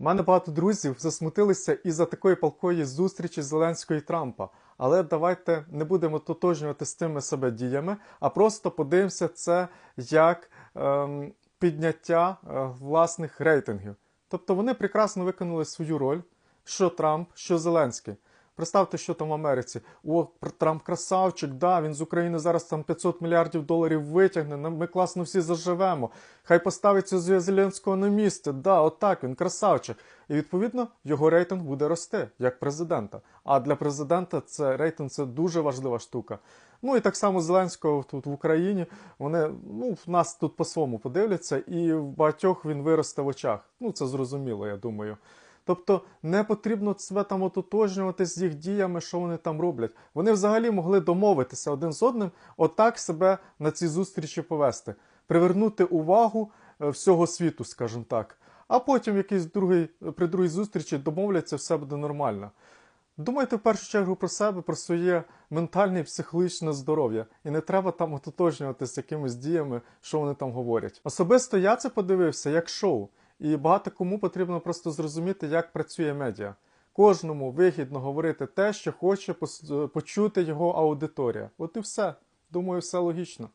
У мене багато друзів засмутилися із-за такої палкої зустрічі Зеленського і Трампа. Але давайте не будемо тотожнювати з тими себе діями, а просто подивимося це як ем, підняття е, власних рейтингів. Тобто вони прекрасно виконали свою роль, що Трамп, що Зеленський. Представте, що там в Америці. О, Трамп красавчик, да, він з України зараз там 500 мільярдів доларів витягне, ми класно всі заживемо. Хай поставиться з Зеленського на місце. Да, отак, він красавчик. І відповідно його рейтинг буде рости як президента. А для президента це рейтинг це дуже важлива штука. Ну і так само Зеленського тут в Україні. Вони ну, в нас тут по-своєму подивляться, і в багатьох він виросте в очах. Ну це зрозуміло, я думаю. Тобто не потрібно себе там ототожнювати з їх діями, що вони там роблять. Вони взагалі могли домовитися один з одним, отак себе на ці зустрічі повести, привернути увагу е, всього світу, скажімо так. А потім якийсь другий, при другій зустрічі домовляться, все буде нормально. Думайте в першу чергу про себе, про своє ментальне і психологічне здоров'я. І не треба там ототожнюватися якимись діями, що вони там говорять. Особисто я це подивився як шоу, і багато кому потрібно просто зрозуміти, як працює медіа. Кожному вигідно говорити те, що хоче пос- почути його аудиторія. От і все. Думаю, все логічно.